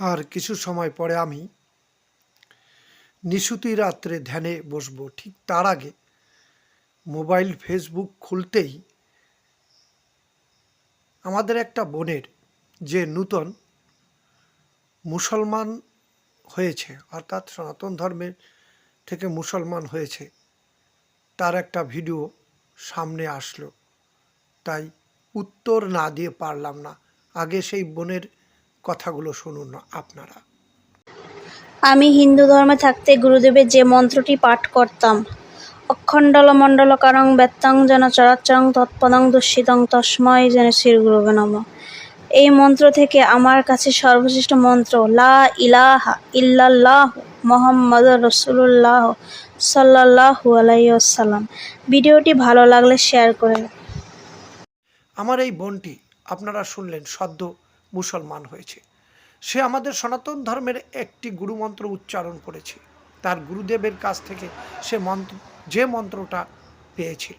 আর কিছু সময় পরে আমি নিশুতি রাত্রে ধ্যানে বসবো। ঠিক তার আগে মোবাইল ফেসবুক খুলতেই আমাদের একটা বোনের যে নূতন মুসলমান হয়েছে, অর্থাৎ সনাতন ধর্মের থেকে মুসলমান হয়েছে, তার একটা ভিডিও সামনে আসলো। তাই উত্তর না দিয়ে পারলাম না। আগে সেই বোনের কথাগুলো শুনুন আপনারা। আমি হিন্দু ধর্মে থাকতে গুরুদেবের যে মন্ত্রটি পাঠ করতাম অখণ্ডল মণ্ডল কারং ব্যত্তাং যেন চরাচরং তৎপদং দুঃসিতং তস্ময় যেন শ্রী গুরুবে নম। এই মন্ত্র থেকে আমার কাছে সর্বশ্রেষ্ঠ মন্ত্র লা ইলাহা ইল্লাল্লাহ মোহাম্মদ রসুল্লাহ সাল্লাহু আলাইসাল্লাম ভিডিওটি ভালো লাগলে শেয়ার করে আমার এই বোনটি আপনারা শুনলেন সদ্য মুসলমান হয়েছে। সে আমাদের সনাতন ধর্মের একটি গুরুমন্ত্র উচ্চারণ করেছে। তার গুরুদেবের কাছ থেকে সে মন্ত্র, যে মন্ত্রটা পেয়েছিল।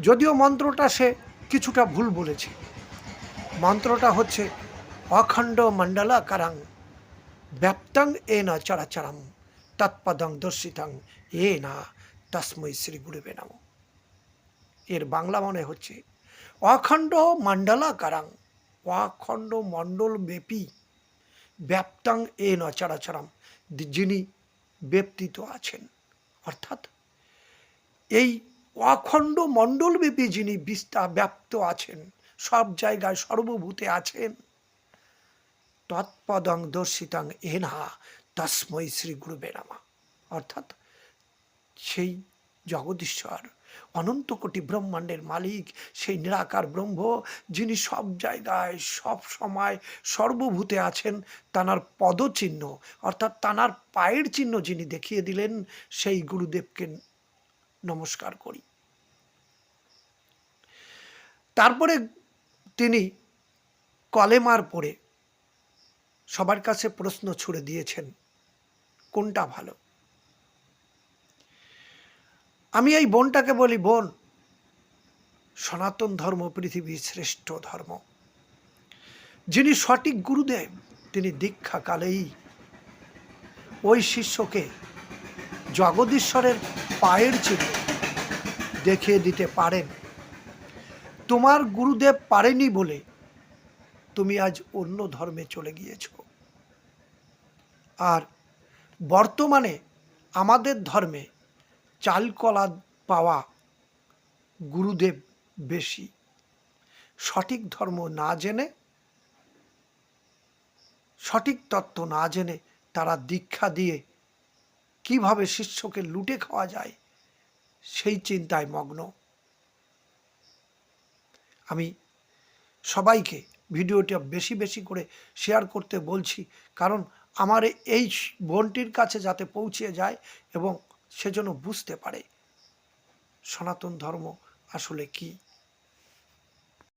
যদিও মন্ত্রটা সে কিছুটা ভুল বলেছে। মন্ত্রটা হচ্ছে, অখণ্ড মণ্ডলা কারাং ব্যাপ্তাং এ না চরাচরম তৎপদং দর্শিতাং এ না তস্মৈ শ্রী গুরুবে নাম। এর বাংলা মনে হচ্ছে, অখণ্ড মণ্ডলা কারাং অখণ্ড মণ্ডল ব্যাপী ব্যাপ্তাং এ ন চরাচরম যিনি ব্যক্তিত আছেন। অর্থাৎ এই অখণ্ড মণ্ডলব্যাপী যিনি বিস্তার ব্যাপ্ত আছেন, সব জায়গায় সর্বভূতে আছেন, তৎপদং দর্শিতাং এনহা, তস্মৈ শ্রী গুরুবে নামা। অর্থাৎ সেই জগদীশ্বর। অনন্ত কোটি ব্রহ্মাণ্ডের মালিক, সেই নিরাকার ব্রহ্ম, যিনি সব জায়গায়, সব সময় সর্বভূতে আছেন, তানার পদচিহ্ন, অর্থাৎ তানার পায়ের চিহ্ন যিনি দেখিয়ে দিলেন, সেই গুরুদেবকে নমস্কার করি। তারপরে তিনি কলেমার পরে সবার কাছে প্রশ্ন ছুড়ে দিয়েছেন, কোনটা ভালো? আমি এই বোনটাকে বলি বোন। সনাতন ধর্ম, পৃথিবীর শ্রেষ্ঠ ধর্ম। যিনি সঠিক গুরুদেব, তিনি দীক্ষাকালেই ওই শিষ্যকে জগদীশ্বরের পায়ের চিহ্ন দেখিয়ে দিতে পারেন। তোমার গুরুদেব পারেনি বলে তুমি আজ অন্য ধর্মে চলে গিয়েছ। আর বর্তমানে আমাদের ধর্মে চালকলা পাওয়া গুরুদেব বেশি। সঠিক ধর্ম না জেনে, সঠিক তত্ত্ব না জেনে তারা দীক্ষা দিয়ে কীভাবে শিষ্যকে লুটে খাওয়া যায়, সেই চিন্তায় মগ্ন। আমি সবাইকে ভিডিওটা বেশি বেশি করে শেয়ার করতে বলছি, কারণ আমার এই বোনটির কাছে যাতে পৌঁছে যায় এবং সেজন্য বুঝতে পারে। সনাতন ধর্ম আসলে কি?